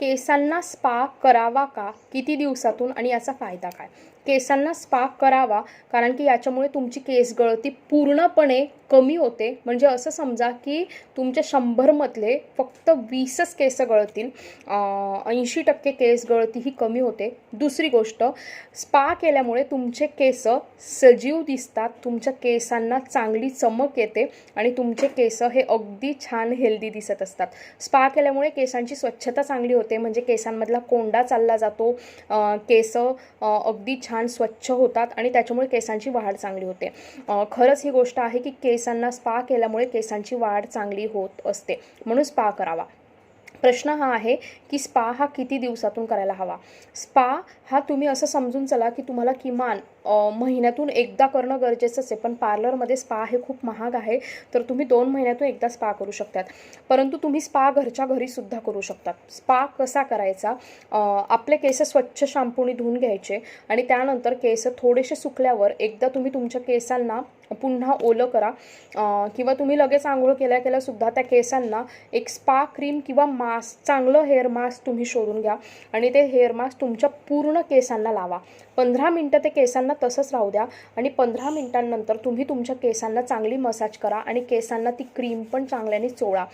केसांना स्पा करावा का? किती दिवसातून? आणि याचा फायदा काय? केसांना स्पा करावा कारण की याच्यामुळे तुमची केस गळती पूर्णपणे कमी होते. म्हणजे असं समजा की तुमच्या शंभरमधले फक्त वीसच केस गळतील ऐंशी टक्के केस गळती ही कमी होते. दुसरी गोष्ट स्पा केल्यामुळे तुमचे केस सजीव दिसतात तुमच्या केसांना चांगली चमक येते आणि तुमचे केस हे अगदी छान हेल्दी दिसत असतात. स्पा केल्यामुळे केसांची स्वच्छता चांगली होते म्हणजे केसांमधला कोंडा चालला जातो केस अगदी छान छान स्वच्छ होतात आणि त्याच्यामुळे केसांची वाढ चांगली होते. खरंच ही गोष्ट आहे की केसांना स्पा केल्यामुळे केसांची वाढ चांगली होत असते. म्हणून स्पा करावा. प्रश्न हा आहे की स्पा हा किती दिवसातून करायला हवा? स्पा हा तुम्ही असं समजून चला की तुम्हाला किमान महिन्यातून एकदा करणं गरजेचंच आहे. पण पार्लरमध्ये स्पा हे खूप महाग आहे तर तुम्ही दोन महिन्यातून एकदा स्पा करू शकतात. परंतु तुम्ही स्पा घरच्या घरीसुद्धा करू शकतात. स्पा कसा करायचा? आपले केस स्वच्छ शॅम्पूने धुवून घ्यायचे आणि त्यानंतर केस थोडेसे सुकल्यावर एकदा तुम्ही तुमच्या केसांना पुन्हा ओलं करा. किंवा तुम्ही लगेच आंघोळ केल्या केल्यासुद्धा त्या केसांना एक स्पा क्रीम किंवा मास्क चांगलं हेअर मास्क तुम्ही शोधून घ्या आणि ते हेअर मास्क तुमच्या पूर्ण केसांना लावा. पंधरा मिनटं ते केसांना तसंच राहू द्या आणि पंधरा मिनटांनंतर तुम्ही तुमच्या केसांना चांगली मसाज करा आणि केसांना ती क्रीम पण चांगल्याने चोळा.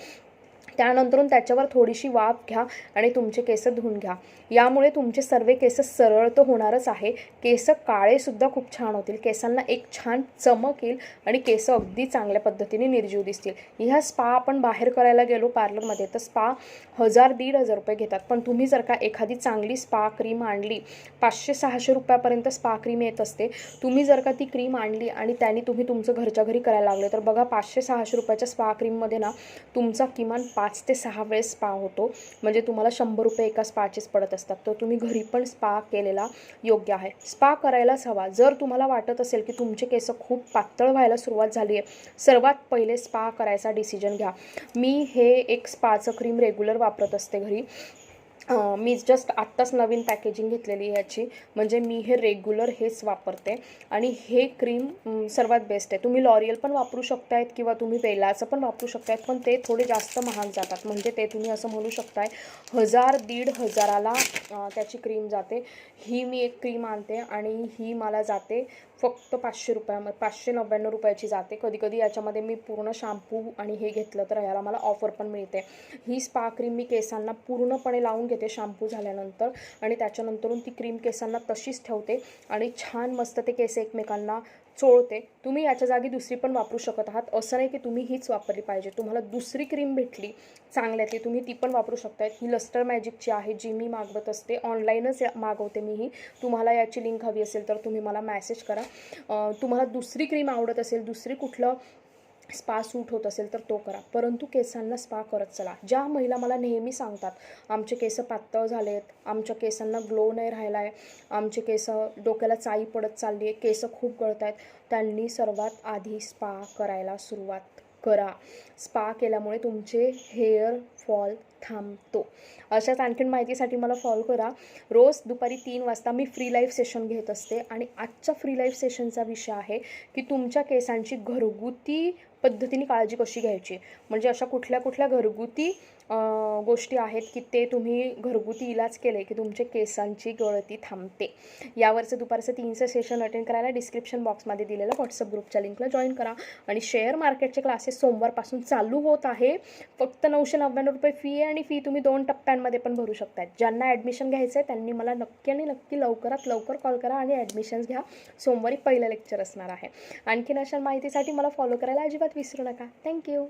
त्यानंतरून त्याच्यावर थोडीशी वाफ घ्या आणि तुमचे केस धुवून घ्या. यामुळे तुमचे सर्व केस सरळ तर होणारच आहे. केस काळेसुद्धा खूप छान होतील. केसांना एक छान चमक येईल आणि केस अगदी चांगल्या पद्धतीने निर्जीव दिसतील. ह्या स्पा आपण बाहेर करायला गेलो पार्लरमध्ये तर स्पा हजार दीड हजार रुपये घेतात. पण तुम्ही जर का एखादी चांगली स्पा क्रीम आणली पाचशे सहाशे रुपयापर्यंत स्पा क्रीम येत असते तुम्ही जर का ती क्रीम आणली आणि त्याने तुम्ही तुमचं घरच्या घरी करायला लागले तर बघा पाचशे सहाशे रुपयाच्या स्पा क्रीममध्ये ना तुमचा किमान पाच पाच ते सहा वेळेस स्पा होतो. म्हणजे तुम्हाला शंभर रुपये एका स्पाचेच पडत असतात. तर तुम्ही घरी पण स्पा केलेला योग्य आहे. स्पा करायलाच हवा. जर तुम्हाला वाटत असेल की तुमचे केस खूप पातळ व्हायला सुरुवात झाली आहे सर्वात पहिले स्पा करायचा डिसिजन घ्या. मी हे एक स्पाचं क्रीम रेग्युलर वापरत असते घरी. मी जस्ट आत्ताच नवीन पॅकेजिंग घेतलेली आहे म्हणजे मी हे रेग्युलर हेच वापरते. आणि हे क्रीम सर्वात बेस्ट आहे. तुम्ही लॉरियल पण वापरू शकतायत किंवा तुम्ही बेलाचं पण वापरू शकतायत पण ते थोडे जास्त महाग जातात. म्हणजे ते तुम्ही असं म्हणू शकताय हजार दीड हजाराला त्याची क्रीम जाते. ही मी एक क्रीम आणते आणि ही मला जाते फक्त पाचशे रुपयामध्ये पाचशे नव्याण्णव रुपयाची जाते. कधी कधी याच्यामध्ये मी पूर्ण शॅम्पू आणि हे घेतलं तर याला मला ऑफर पण मिळते. ही स्पा क्रीम मी केसांना पूर्णपणे लावून घेते शॅम्पू झाल्यानंतर आणि त्याच्यानंतरून ती क्रीम केसांना तशीच ठेवते. आणि छान मस्त ते केस एकमेकांना चोळते. तुम्ही याच्या जागी दुसरी पण वापरू शकत आहात. असं नाही की तुम्ही हीच वापरली पाहिजे. तुम्हाला दुसरी क्रीम भेटली चांगल्यातली तुम्ही ती पण वापरू शकताय. ही लस्टर मॅजिकची आहे जी मी मागवत असते ऑनलाईनच मागवते मी ही. तुम्हाला याची लिंक हवी असेल तर तुम्ही मला मॅसेज करा. तुम्हाला दुसरी क्रीम आवडत असेल दुसरी कुठलं स्पा सूट होत असेल तर तो करा. परंतु केसांना स्पा करत चला. ज्या महिला मला नेहमी सांगतात आमचे केस पातळ झालेत आमच्या केसांना ग्लो नाही राहिला आहे आमचे केस डोक्याला चाई पडत चालली आहे केस खूप गळत आहेत त्यांनी सर्वात आधी स्पा करायला सुरुवात करा. स्पा केल्यामुळे तुमचे हेअर फॉल थांबतो. अशाच आणखीन माहितीसाठी मला फॉलो करा. रोज दुपारी तीन वाजता मी फ्री लाईफ सेशन घेत असते आणि आजच्या फ्री लाईफ सेशनचा विषय आहे की तुमच्या केसांची घरगुती पद्धतीने काळजी कशी घ्यायची? म्हणजे अशा कुठल्या कुठल्या घरगुती गोष्टी आहेत की ते तुम्ही घरगुती इलाज केले की तुमचे केसांची गळती थांबते? यावरचं दुपारचं तीनचं सेशन अटेंड करायला डिस्क्रिप्शन बॉक्समध्ये दिलेलं व्हॉट्सअप ग्रुपच्या लिंकला जॉईन करा. आणि शेअर मार्केटचे क्लासेस सोमवारपासून चालू होत आहे. फक्त नऊशे नव्याण्णव रुपये फी आहे आणि फी तुम्ही दोन टप्प्यांमध्ये पण भरू शकता ज्यांना ॲडमिशन घ्यायचं आहे त्यांनी मला नक्की आणि नक्की लवकरात लवकर कॉल करा आणि ॲडमिशन्स घ्या. सोमवारी पहिलं लेक्चर असणार आहे. आणखीन अशा माहितीसाठी मला फॉलो करायला अजिबात विसरू नका. थँक्यू